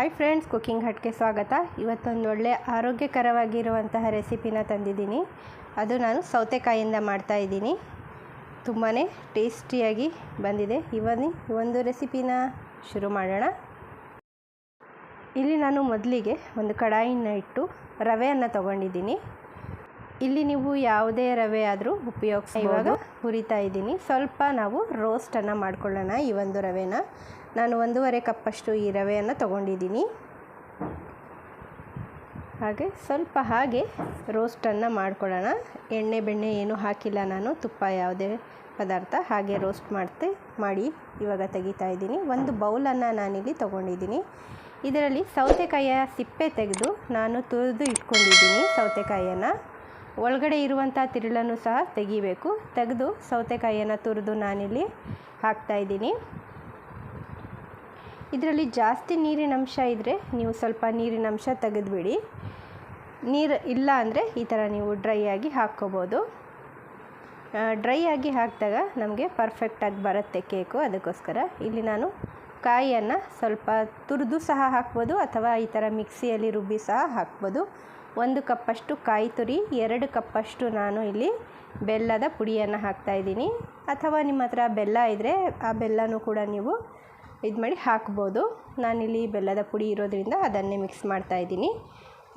Hi friends cooking ಹಟ್ಗೆ ಸ್ವಾಗತ. ಇವತ್ತೊಂದು ಒಳ್ಳೆ ಆರೋಗ್ಯಕರವಾಗಿರುವಂತಹ ರೆಸಿಪಿನ ತಂದಿದ್ದೀನಿ. ಅದು ನಾನು ಸೌತೆಕಾಯಿಂದ ಮಾಡ್ತಾ ಇದ್ದೀನಿ. ತುಂಬಾ ಟೇಸ್ಟಿಯಾಗಿ ಬಂದಿದೆ. ಇವನಿ, ಒಂದು ರೆಸಿಪಿನ ಶುರು ಮಾಡೋಣ. ಇಲ್ಲಿ ನಾನು ಮೊದಲಿಗೆ ಒಂದು ಕಡಾಯಿನ ಇಟ್ಟು ರವೆಯನ್ನು ತಗೊಂಡಿದ್ದೀನಿ. ಇಲ್ಲಿ ನೀವು ಯಾವುದೇ ರವೆ ಆದರೂ ಉಪಯೋಗಿಸಿ ಇವಾಗ ಹುರಿತಾ ಇದ್ದೀನಿ. ಸ್ವಲ್ಪ ನಾವು ರೋಸ್ಟನ್ನು ಮಾಡ್ಕೊಳ್ಳೋಣ ಈ ಒಂದು ರವೆನ. ನಾನು ಒಂದೂವರೆ ಕಪ್ಪಷ್ಟು ಈ ರವೆಯನ್ನು ತಗೊಂಡಿದ್ದೀನಿ. ಹಾಗೆ ಸ್ವಲ್ಪ ಹಾಗೆ ರೋಸ್ಟನ್ನು ಮಾಡ್ಕೊಳ್ಳೋಣ. ಎಣ್ಣೆ ಬೆಣ್ಣೆ ಏನೂ ಹಾಕಿಲ್ಲ ನಾನು, ತುಪ್ಪ ಯಾವುದೇ ಪದಾರ್ಥ ಹಾಗೆ ರೋಸ್ಟ್ ಮಾಡ್ತೆ, ಮಾಡಿ ಇವಾಗ ತೆಗಿತಾ ಇದ್ದೀನಿ. ಒಂದು ಬೌಲನ್ನು ನಾನಿಲ್ಲಿ ತೊಗೊಂಡಿದ್ದೀನಿ. ಇದರಲ್ಲಿ ಸೌತೆಕಾಯಿಯ ಸಿಪ್ಪೆ ತೆಗೆದು ನಾನು ತುರಿದು ಇಟ್ಕೊಂಡಿದ್ದೀನಿ ಸೌತೆಕಾಯಿಯನ್ನು. ಒಳಗಡೆ ಇರುವಂಥ ತಿರುಳನ್ನು ಸಹ ತೆಗಿಬೇಕು. ತೆಗೆದು ಸೌತೆಕಾಯಿಯನ್ನು ತುರಿದು ನಾನಿಲ್ಲಿ ಹಾಕ್ತಾಯಿದ್ದೀನಿ ಇದರಲ್ಲಿ ಜಾಸ್ತಿ ನೀರಿನ ಅಂಶ ಇದ್ದರೆ ನೀವು ಸ್ವಲ್ಪ ನೀರಿನ ಅಂಶ ತೆಗೆದುಬಿಡಿ. ನೀರು ಇಲ್ಲ ಅಂದರೆ ಈ ಥರ ನೀವು ಡ್ರೈ ಆಗಿ ಹಾಕ್ಕೋಬೋದು. ಡ್ರೈ ಆಗಿ ಹಾಕಿದಾಗ ನಮಗೆ ಪರ್ಫೆಕ್ಟಾಗಿ ಬರುತ್ತೆ ಕೇಕು. ಅದಕ್ಕೋಸ್ಕರ ಇಲ್ಲಿ ನಾನು ಕಾಯಿಯನ್ನು ಸ್ವಲ್ಪ ತುರಿದು ಸಹ ಹಾಕ್ಬೋದು ಅಥವಾ ಈ ಥರ ಮಿಕ್ಸಿಯಲ್ಲಿ ರುಬ್ಬಿ ಸಹ ಹಾಕ್ಬೋದು. ಒಂದು ಕಪ್ಪಷ್ಟು ಕಾಯಿ ತುರಿ, ಎರಡು ಕಪ್ಪಷ್ಟು ನಾನು ಇಲ್ಲಿ ಬೆಲ್ಲದ ಪುಡಿಯನ್ನು ಹಾಕ್ತಾಯಿದ್ದೀನಿ ಅಥವಾ ನಿಮ್ಮ ಹತ್ರ ಬೆಲ್ಲ ಇದ್ದರೆ ಆ ಬೆಲ್ಲನೂ ಕೂಡ ನೀವು ಇದು ಮಾಡಿ ಹಾಕ್ಬೋದು. ನಾನಿಲ್ಲಿ ಬೆಲ್ಲದ ಪುಡಿ ಇರೋದ್ರಿಂದ ಅದನ್ನೇ ಮಿಕ್ಸ್ ಮಾಡ್ತಾ ಇದ್ದೀನಿ.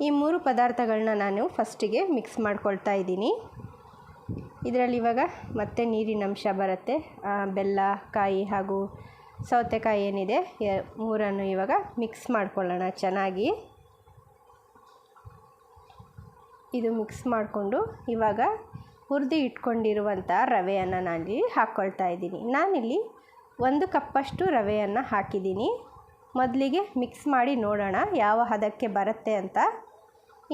ಈ ಮೂರು ಪದಾರ್ಥಗಳನ್ನ ನಾನು ಫಸ್ಟಿಗೆ ಮಿಕ್ಸ್ ಮಾಡ್ಕೊಳ್ತಾ ಇದ್ದೀನಿ. ಇದರಲ್ಲಿ ಇವಾಗ ಮತ್ತೆ ನೀರಿನ ಅಂಶ ಬರುತ್ತೆ. ಬೆಲ್ಲ, ಕಾಯಿ ಹಾಗೂ ಸೌತೆಕಾಯಿ ಏನಿದೆ ಮೂರನ್ನು ಇವಾಗ ಮಿಕ್ಸ್ ಮಾಡ್ಕೊಳ್ಳೋಣ ಚೆನ್ನಾಗಿ. ಇದು ಮಿಕ್ಸ್ ಮಾಡಿಕೊಂಡು ಇವಾಗ ಹುರಿದು ಇಟ್ಕೊಂಡಿರುವಂಥ ರವೆಯನ್ನು ನಾನಿಲ್ಲಿ ಹಾಕ್ಕೊಳ್ತಾ ಇದ್ದೀನಿ. ನಾನಿಲ್ಲಿ ಒಂದು ಕಪ್ಪಷ್ಟು ರವೆಯನ್ನು ಹಾಕಿದ್ದೀನಿ. ಮೊದಲಿಗೆ ಮಿಕ್ಸ್ ಮಾಡಿ ನೋಡೋಣ ಯಾವ ಹದಕ್ಕೆ ಬರುತ್ತೆ ಅಂತ.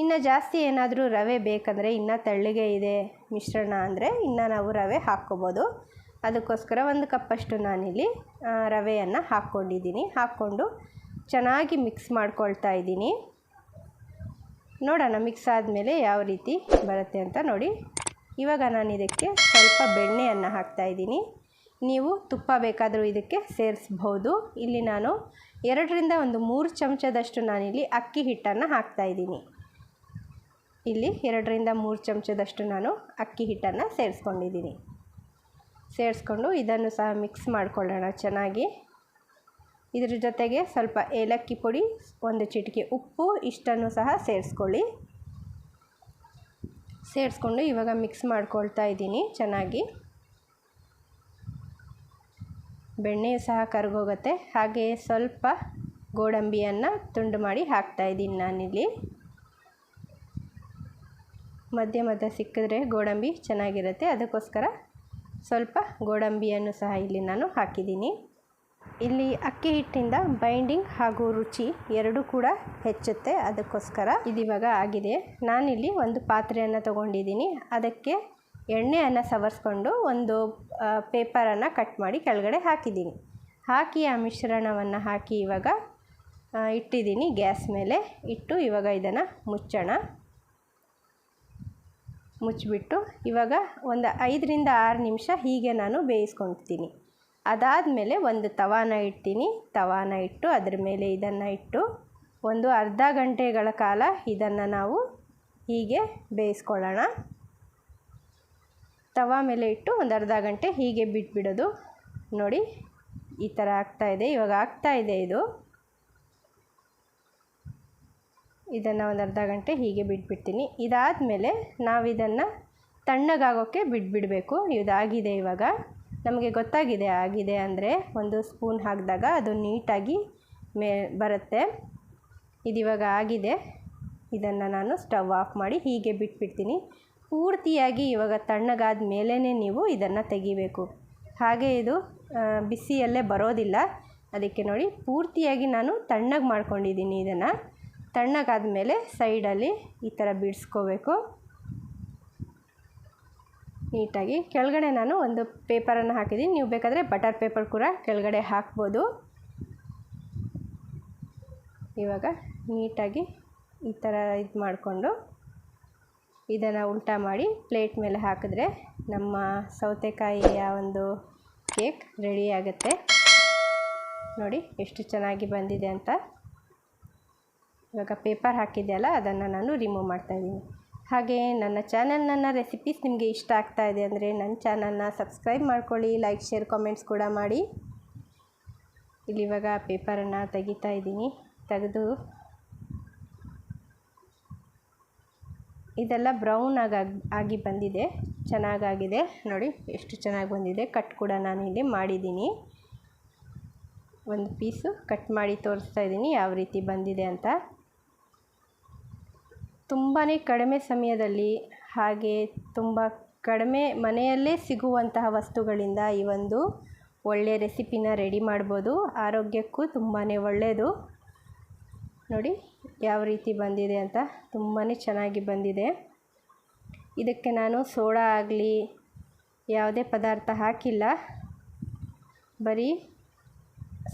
ಇನ್ನು ಜಾಸ್ತಿ ಏನಾದರೂ ರವೆ ಬೇಕಂದರೆ ಇನ್ನು ತೆಳ್ಳಗೆ ಇದೆ ಮಿಶ್ರಣ ಅಂದರೆ ಇನ್ನು ನಾವು ರವೆ ಹಾಕ್ಕೋಬೋದು. ಅದಕ್ಕೋಸ್ಕರ ಒಂದು ಕಪ್ಪಷ್ಟು ನಾನಿಲ್ಲಿ ರವೆಯನ್ನು ಹಾಕ್ಕೊಂಡಿದ್ದೀನಿ. ಹಾಕ್ಕೊಂಡು ಚೆನ್ನಾಗಿ ಮಿಕ್ಸ್ ಮಾಡ್ಕೊಳ್ತಾ ಇದ್ದೀನಿ. ನೋಡೋಣ ಮಿಕ್ಸ್ ಆದಮೇಲೆ ಯಾವ ರೀತಿ ಬರುತ್ತೆ ಅಂತ ನೋಡಿ. ಇವಾಗ ನಾನು ಇದಕ್ಕೆ ಸ್ವಲ್ಪ ಬೆಣ್ಣೆಯನ್ನು ಹಾಕ್ತಾಯಿದ್ದೀನಿ ನೀವು ತುಪ್ಪ ಬೇಕಾದರೂ ಇದಕ್ಕೆ ಸೇರಿಸ್ಬೋದು. ಇಲ್ಲಿ ನಾನು ಎರಡರಿಂದ ಒಂದು ಮೂರು ಚಮಚದಷ್ಟು ನಾನಿಲ್ಲಿ ಅಕ್ಕಿ ಹಿಟ್ಟನ್ನು ಹಾಕ್ತಾಯಿದ್ದೀನಿ ಇಲ್ಲಿ ಎರಡರಿಂದ ಮೂರು ಚಮಚದಷ್ಟು ನಾನು ಅಕ್ಕಿ ಹಿಟ್ಟನ್ನು ಸೇರಿಸ್ಕೊಂಡಿದ್ದೀನಿ. ಸೇರಿಸ್ಕೊಂಡು ಇದನ್ನು ಸಹ ಮಿಕ್ಸ್ ಮಾಡ್ಕೊಳ್ಳೋಣ ಚೆನ್ನಾಗಿ. ಇದ್ರ ಜೊತೆಗೆ ಸ್ವಲ್ಪ ಏಲಕ್ಕಿ ಪುಡಿ, ಒಂದು ಚಿಟಿಕೆ ಉಪ್ಪು, ಇಷ್ಟನ್ನು ಸಹ ಸೇರಿಸ್ಕೊಳ್ಳಿ. ಸೇರಿಸ್ಕೊಂಡು ಇವಾಗ ಮಿಕ್ಸ್ ಮಾಡ್ಕೊಳ್ತಾ ಇದ್ದೀನಿ ಚೆನ್ನಾಗಿ. ಬೆಣ್ಣೆ ಸಹ ಕರಗೋಗುತ್ತೆ. ಹಾಗೆ ಸ್ವಲ್ಪ ಗೋಡಂಬಿಯನ್ನು ತುಂಡು ಮಾಡಿ ಹಾಕ್ತಾಯಿದ್ದೀನಿ ನಾನಿಲ್ಲಿ. ಮಧ್ಯೆ ಮಧ್ಯೆ ಸಿಕ್ಕಿದ್ರೆ ಗೋಡಂಬಿ ಚೆನ್ನಾಗಿರುತ್ತೆ. ಅದಕ್ಕೋಸ್ಕರ ಸ್ವಲ್ಪ ಗೋಡಂಬಿಯನ್ನು ಸಹ ಇಲ್ಲಿ ನಾನು ಹಾಕಿದ್ದೀನಿ. ಇಲ್ಲಿ ಅಕ್ಕಿ ಹಿಟ್ಟಿಂದ ಬೈಂಡಿಂಗ್ ಹಾಗೂ ರುಚಿ ಎರಡೂ ಕೂಡ ಹೆಚ್ಚುತ್ತೆ. ಅದಕ್ಕೋಸ್ಕರ ಇದಿವಾಗ ಆಗಿದೆ. ನಾನಿಲ್ಲಿ ಒಂದು ಪಾತ್ರೆಯನ್ನು ತೊಗೊಂಡಿದ್ದೀನಿ. ಅದಕ್ಕೆ ಎಣ್ಣೆಯನ್ನು ಸವರಿಸ್ಕೊಂಡು ಒಂದು ಪೇಪರನ್ನು ಕಟ್ ಮಾಡಿ ಕೆಳಗಡೆ ಹಾಕಿದ್ದೀನಿ. ಹಾಕಿ ಆ ಮಿಶ್ರಣವನ್ನು ಹಾಕಿ ಇವಾಗ ಇಟ್ಟಿದ್ದೀನಿ ಗ್ಯಾಸ್ ಮೇಲೆ. ಇಟ್ಟು ಇವಾಗ ಇದನ್ನು ಮುಚ್ಚೋಣ. ಮುಚ್ಚಿಬಿಟ್ಟು ಇವಾಗ ಒಂದು ಐದರಿಂದ ಆರು ನಿಮಿಷ ಹೀಗೆ ನಾನು ಬೇಯಿಸ್ಕೊಳ್ತೀನಿ ಅದಾದಮೇಲೆ ಒಂದು ತವಾನ ಇಡ್ತೀನಿ. ತವಾನ ಇಟ್ಟು ಅದ್ರ ಮೇಲೆ ಇದನ್ನು ಇಟ್ಟು ಒಂದು ಅರ್ಧ ಗಂಟೆಗಳ ಕಾಲ ಇದನ್ನು ನಾವು ಹೀಗೆ ಬೇಯಿಸ್ಕೊಳ್ಳೋಣ. ತವಾ ಮೇಲೆ ಇಟ್ಟು ಒಂದು ಅರ್ಧ ಗಂಟೆ ಹೀಗೆ ಬಿಟ್ಬಿಡೋದು. ನೋಡಿ, ಈ ಥರ ಆಗ್ತಾಯಿದೆ ಇವಾಗ ಆಗ್ತಾಯಿದೆ ಇದು ಇದನ್ನು ಒಂದು ಅರ್ಧ ಗಂಟೆ ಹೀಗೆ ಬಿಟ್ಬಿಡ್ತೀನಿ. ಇದಾದಮೇಲೆ ನಾವು ಇದನ್ನು ತಣ್ಣಗಾಗೋಕ್ಕೆ ಬಿಟ್ಬಿಡಬೇಕು. ಇದಾಗಿದೆ ಇವಾಗ. ನಮಗೆ ಗೊತ್ತಾಗಿದೆ ಆಗಿದೆ ಅಂದರೆ ಒಂದು ಸ್ಪೂನ್ ಹಾಕಿದಾಗ ಅದು ನೀಟಾಗಿ ಮೇ ಬರುತ್ತೆ. ಇದಿವಾಗ ಆಗಿದೆ. ಇದನ್ನು ನಾನು ಸ್ಟವ್ ಆಫ್ ಮಾಡಿ ಹೀಗೆ ಬಿಟ್ಬಿಡ್ತೀನಿ. ಪೂರ್ತಿಯಾಗಿ ಇವಾಗ ತಣ್ಣಗಾದ ಮೇಲೇ ನೀವು ಇದನ್ನು ತೆಗಿಬೇಕು. ಹಾಗೆ ಇದು ಬಿಸಿಯಲ್ಲೇ ಬರೋದಿಲ್ಲ. ಅದಕ್ಕೆ ನೋಡಿ, ಪೂರ್ತಿಯಾಗಿ ನಾನು ತಣ್ಣಗೆ ಮಾಡ್ಕೊಂಡಿದ್ದೀನಿ ಇದನ್ನು. ತಣ್ಣಗಾದ ಮೇಲೆ ಸೈಡಲ್ಲಿ ಈ ಥರ ಬಿಡಿಸ್ಕೋಬೇಕು. ನೀಟಾಗಿ. ಕೆಳಗಡೆ ನಾನು ಒಂದು ಪೇಪರನ್ನು ಹಾಕಿದ್ದೀನಿ. ನೀವು ಬೇಕಾದರೆ ಬಟರ್ ಪೇಪರ್ ಕೂಡ ಕೆಳಗಡೆ ಹಾಕ್ಬೋದು. ಇವಾಗ ನೀಟಾಗಿ ಈ ಥರ ಇದು ಮಾಡಿಕೊಂಡು ಇದನ್ನು ಉಲ್ಟಾ ಮಾಡಿ ಪ್ಲೇಟ್ ಮೇಲೆ ಹಾಕಿದ್ರೆ ನಮ್ಮ ಸೌತೆಕಾಯಿಯ ಒಂದು ಕೇಕ್ ರೆಡಿ ಆಗುತ್ತೆ. ನೋಡಿ ಎಷ್ಟು ಚೆನ್ನಾಗಿ ಬಂದಿದೆ ಅಂತ. ಇವಾಗ ಪೇಪರ್ ಹಾಕಿದೆಯಲ್ಲ, ಅದನ್ನು ನಾನು ರಿಮೂವ್ ಮಾಡ್ತಾಯಿದ್ದೀನಿ ಹಾಗೆ ನನ್ನ ಚಾನಲ್ನ ರೆಸಿಪೀಸ್ ನಿಮಗೆ ಇಷ್ಟ ಆಗ್ತಾ ಇದೆ ಅಂದರೆ ನನ್ನ ಚಾನಲ್ನ ಸಬ್ಸ್ಕ್ರೈಬ್ ಮಾಡ್ಕೊಳ್ಳಿ, ಲೈಕ್, ಶೇರ್, ಕಾಮೆಂಟ್ಸ್ ಕೂಡ ಮಾಡಿ. ಇಲ್ಲಿ ಇವಾಗ ಪೇಪರನ್ನು ತೆಗಿತಾ ಇದ್ದೀನಿ. ತೆಗೆದು ಇದೆಲ್ಲ ಬ್ರೌನ್ ಆಗಿ ಆಗಿ ಬಂದಿದೆ. ಚೆನ್ನಾಗಾಗಿದೆ. ನೋಡಿ, ಎಷ್ಟು ಚೆನ್ನಾಗಿ ಬಂದಿದೆ. ಕಟ್ ಕೂಡ ನಾನು ಇಲ್ಲಿ ಮಾಡಿದ್ದೀನಿ. ಒಂದು ಪೀಸು ಕಟ್ ಮಾಡಿ ತೋರಿಸ್ತಾ ಇದ್ದೀನಿ ಯಾವ ರೀತಿ ಬಂದಿದೆ ಅಂತ. ತುಂಬಾ ಕಡಿಮೆ ಸಮಯದಲ್ಲಿ ಹಾಗೆ ತುಂಬ ಕಡಿಮೆ ಮನೆಯಲ್ಲೇ ಸಿಗುವಂತಹ ವಸ್ತುಗಳಿಂದ ಈ ಒಂದು ಒಳ್ಳೆಯ ರೆಸಿಪಿನ ರೆಡಿ ಮಾಡ್ಬೋದು. ಆರೋಗ್ಯಕ್ಕೂ ತುಂಬಾ ಒಳ್ಳೆಯದು. ನೋಡಿ ಯಾವ ರೀತಿ ಬಂದಿದೆ ಅಂತ ತುಂಬಾ ಚೆನ್ನಾಗಿ ಬಂದಿದೆ. ಇದಕ್ಕೆ ನಾನು ಸೋಡಾ ಆಗಲಿ, ಯಾವುದೇ ಪದಾರ್ಥ ಹಾಕಿಲ್ಲ. ಬರೀ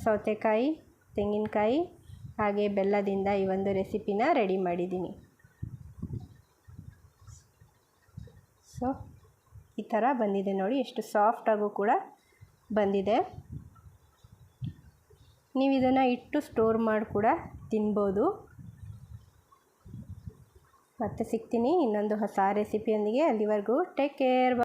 ಸೌತೆಕಾಯಿ, ತೆಂಗಿನಕಾಯಿ, ಹಾಗೆ ಬೆಲ್ಲದಿಂದ ಈ ಒಂದು ರೆಸಿಪಿನ ರೆಡಿ ಮಾಡಿದ್ದೀನಿ. ಸೊ, ಈ ಥರ ಬಂದಿದೆ ನೋಡಿ, ಎಷ್ಟು ಸಾಫ್ಟಾಗೂ ಕೂಡ ಬಂದಿದೆ. ನೀವು ಇದನ್ನು ಇಟ್ಟು ಸ್ಟೋರ್ ಮಾಡಿ ಕೂಡ ತಿನ್ಬೋದು. ಮತ್ತೆ ಸಿಗ್ತೀನಿ ಇನ್ನೊಂದು ಹೊಸ ರೆಸಿಪಿಯೊಂದಿಗೆ ಅಲ್ಲಿವರೆಗೂ ಟೇಕ್ ಕೇರ್